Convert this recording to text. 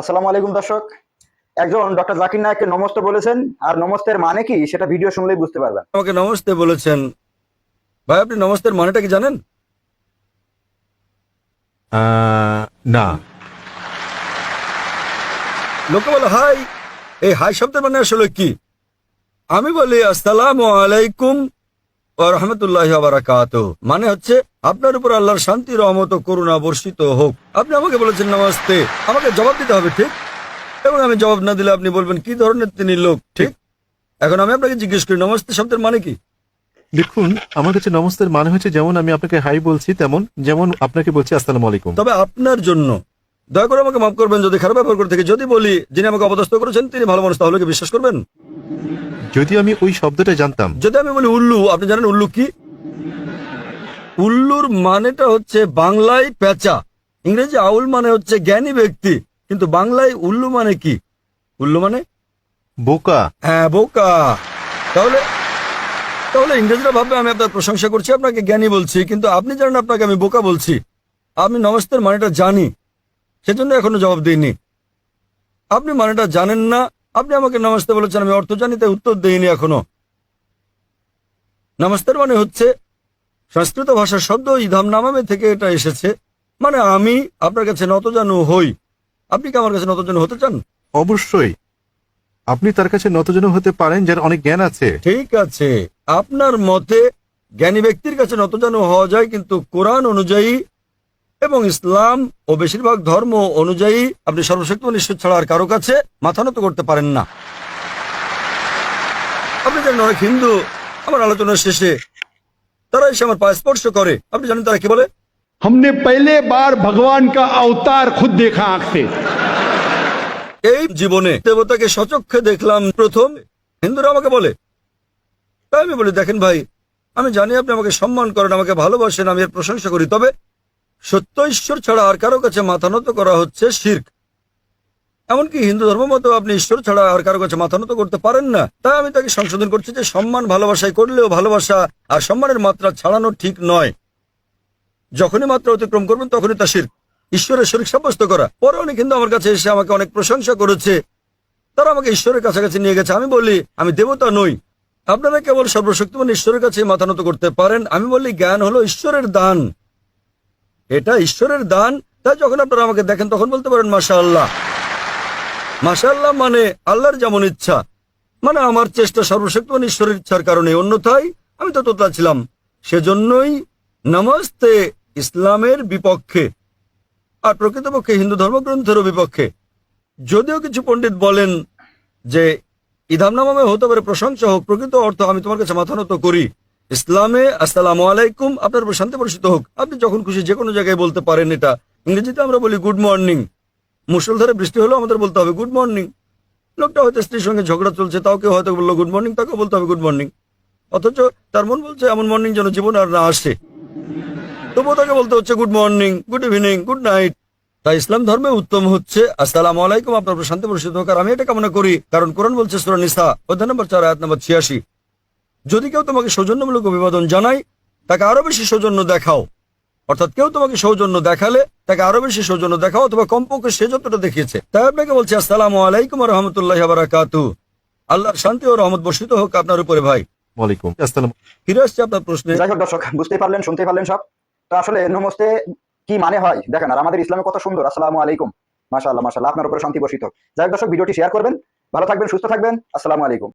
আসসালামু আলাইকুম দর্শক। একজন ডক্টর জাকির নায়ককে নমস্তে বলেছেন আর নমস্তের মানে কি সেটা ভিডিও শুনলেই বুঝতে পারবেন। আমাকে নমস্তে বলেছেন। ভাই আপনি নমস্তের মানেটা কি জানেন? আহ, না। লোকে বলে হাই। এই হাই শব্দের মানে আসলে কি? আমি বলি আসসালামু আলাইকুম ও রহমতুল্লাহ বারাকাত মানে হচ্ছে আপনার উপর আল্লাহর শান্তি রহমত করুণা বর্ষিত হোক। আপনি আমাকে বলেছেন নমস্তে। আমাকে জবাব দিতে হবে ঠিক? এবং আমি জবাব না দিলে আপনি বলবেন কি ধরনের তিনি লোক? ঠিক? এখন আমি আপনাকে জিজ্ঞেস করি নমস্তে শব্দের মানে কি? দেখুন আমার কাছে নমস্তের মানে হচ্ছে যেমন আমি আপনাকে হাই বলছি তেমন যেমন আপনাকে বলছি আসসালামু আলাইকুম। তবে আপনার জন্য দয়া করে আমাকে মাফ করবেন যদি খারাপ ব্যবহার করে থেকে যদি বলি যিনি আমাকে অপদস্থ করেছেন তিনি ভালো মানুষ তাহলে কি বিশ্বাস করবেন? যদি আমি ওই শব্দটা জানতাম। যদি আমি বলি উল্লু আপনি জানেন উল্লু কি? উল্লুর মানেটা হচ্ছে বাংলায় পেঁচা ইংরেজি আউল মানে হচ্ছে জ্ঞানী ব্যক্তি কিন্তু বাংলায় উল্লু মানে কি? উল্লু মানে? বোকা। হ্যাঁ বোকা। তাহলে তাহলে ইংরেজরা ভাববে আমি আপনার প্রশংসা করছি আপনাকে জ্ঞানী বলছি কিন্তু আপনি জানেন আপনাকে আমি বোকা বলছি। আমি নমস্তের মানেটা জানি সেজন্য এখনও জবাব দিইনি। আপনি মানেটা জানেন না আপনি আমাকে নমস্তে বলেছেন আমি অর্থ জানি তাই উত্তর দিইনি এখনও। নমস্তের মানে হচ্ছে সংস্কৃত ভাষার শব্দ ইধাম নামামে থেকে এটা এসেছে। মানে আমি আপনার কাছে নতজানু হই। আপনি কি আমার কাছে নতজানু হতে চান? অবশ্যই। আপনি তার কাছে নতজন হতে পারেন যার অনেক জ্ঞান আছে। ঠিক আছে। আপনার মতে জ্ঞানী ব্যক্তির কাছে নতজানু হওয়া যায় কিন্তু কোরআন অনুযায়ী এবং ইসলাম ও বেশিরভাগ ধর্ম অনুযায়ী আপনি সর্বশক্তিমান ঈশ্বর ছাড়া আর কারও কাছে মাথা নত করতে পারেন না। আপনি জানেন অনেক হিন্দু। আমার আলোচনার শেষে তারা এসে আমার পায়ে স্পর্শ করে আপনি জানেন তারা কি বলে हमने पहले बार भगवान का अवतार खुद देखा आंख से এই জীবনে দেবতাকে সচক্ষে দেখলাম প্রথম হিন্দুরা আমাকে বলে তাই আমি বলি দেখেন ভাই আমি জানি আপনি আমাকে সম্মান করেন আমাকে ভালোবাসেন আমি এর প্রশংসা করি তবে সত্য ঈশ্বর ছাড়া আর কারো কাছে মাথা নত করা হচ্ছে শির্ক এমনকি হিন্দু ধর্ম মতো আপনি ঈশ্বর ছাড়া আর কারও কাছে মাথা নত করতে পারেন না। তাই আমি তাকে সংশোধন করছি যে সম্মান ভালোবাসায় করলেও ভালোবাসা আর সম্মানের মাত্রা ছাড়ানো ঠিক নয়। যখনই মাত্রা অতিক্রম করবেন তখনই তা শির্ক ঈশ্বরের শরীর সাব্যস্ত করা। পরে অনেক কিন্তু আমার কাছে এসে আমাকে অনেক প্রশংসা করেছে। তারা আমাকে ঈশ্বরের কাছাকাছি নিয়ে গেছে। আমি বলি, আমি দেবতা নই। আপনারা কেবল সর্বশক্তিমান ঈশ্বরের কাছে মাথা নত করতে পারেন। আমি বলি, জ্ঞান হলো ঈশ্বরের দান। এটা ঈশ্বরের দান। তাই যখন আপনারা আমাকে দেখেন তখন বলতে পারেন মাসা আল্লাহ মাসা আল্লাহ মানে আল্লাহর যেমন ইচ্ছা। মানে আমার চেষ্টা সর্বশক্তিমান ঈশ্বরের ইচ্ছার কারণে অন্যথায় আমি তো তোতলা ছিলাম। সেজন্যই নমস্তে ইসলামের বিপক্ষে আর প্রকৃতপক্ষে হিন্দু ধর্মগ্রন্থেরও বিপক্ষে। যদিও কিছু পণ্ডিত বলেন যে, ইধাম হতে পারে প্রশংসা হোক, প্রকৃত অর্থ আমি তোমার কাছে মাথা নত করি। ইসলামে আসসালামু আলাইকুম, আপনার উপর শান্তি বর্ষিত হোক। আপনি যখন খুশি যে কোনো জায়গায় বলতে পারেন এটা। ইংরেজিতে আমরা বলি গুড মর্নিং। মুসলধারে বৃষ্টি হলেও আমাদের বলতে হবে গুড মর্নিং লোকটা হয়তো স্ত্রীর সঙ্গে ঝগড়া চলছে, তাও কেউ হয়তো বলল গুড মর্নিং তাকেও বলতে হবে গুড মর্নিং অথচ তার মন বলছে, এমন মর্নিং যেন জীবন আর না আসে। তবুও তাকে বলতে হচ্ছে good morning good evening good night তাই ইসলাম ধর্মে উত্তম হচ্ছে, আসসালামু আলাইকুম, আপনার শান্তি বর্ষিত হোক আমি এটা কামনা করি, কারণ কোরআন বলছে সুরা নিসা, অধ্যায় নম্বর চার, আয়াত নম্বর ছিয়াশি। যদি কেউ তোমাকে সৌজন্যমূলক অভিবাদন জানায়, তাকে আরও বেশি সৌজন্য দেখাও। অর্থাৎ কেউ তোমাকে সৌজন্য দেখালে তাকে আরও বেশি সৌজন্য দেখাও অথবা কমপক্ষে সে যতটা দেখিয়েছে। তাই আপনাকে বলছি আসসালামু আলাইকুম রহমতুল্লাহ বারাকাতু আল্লাহর শান্তি ও রহমত বর্ষিত হোক আপনার উপরে ভাই। ওয়ালাইকুম আসসালাম। ফিরে আসছে আপনার প্রশ্নে। যাই হোক দর্শক বুঝতেই পারলেন শুনতেই পারলেন সব। তো আসলে নমস্তে কি মানে হয়? দেখেন আর আমাদের ইসলামে কত সুন্দর আসসালামু আলাইকুম। মাশাআল্লাহ মাশাআল্লাহ আপনার উপরে শান্তি বর্ষিত হোক। যাই হোক দর্শক ভিডিওটি শেয়ার করবেন। ভালো থাকবেন সুস্থ থাকবেন। আসসালামু আলাইকুম।